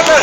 ถเลย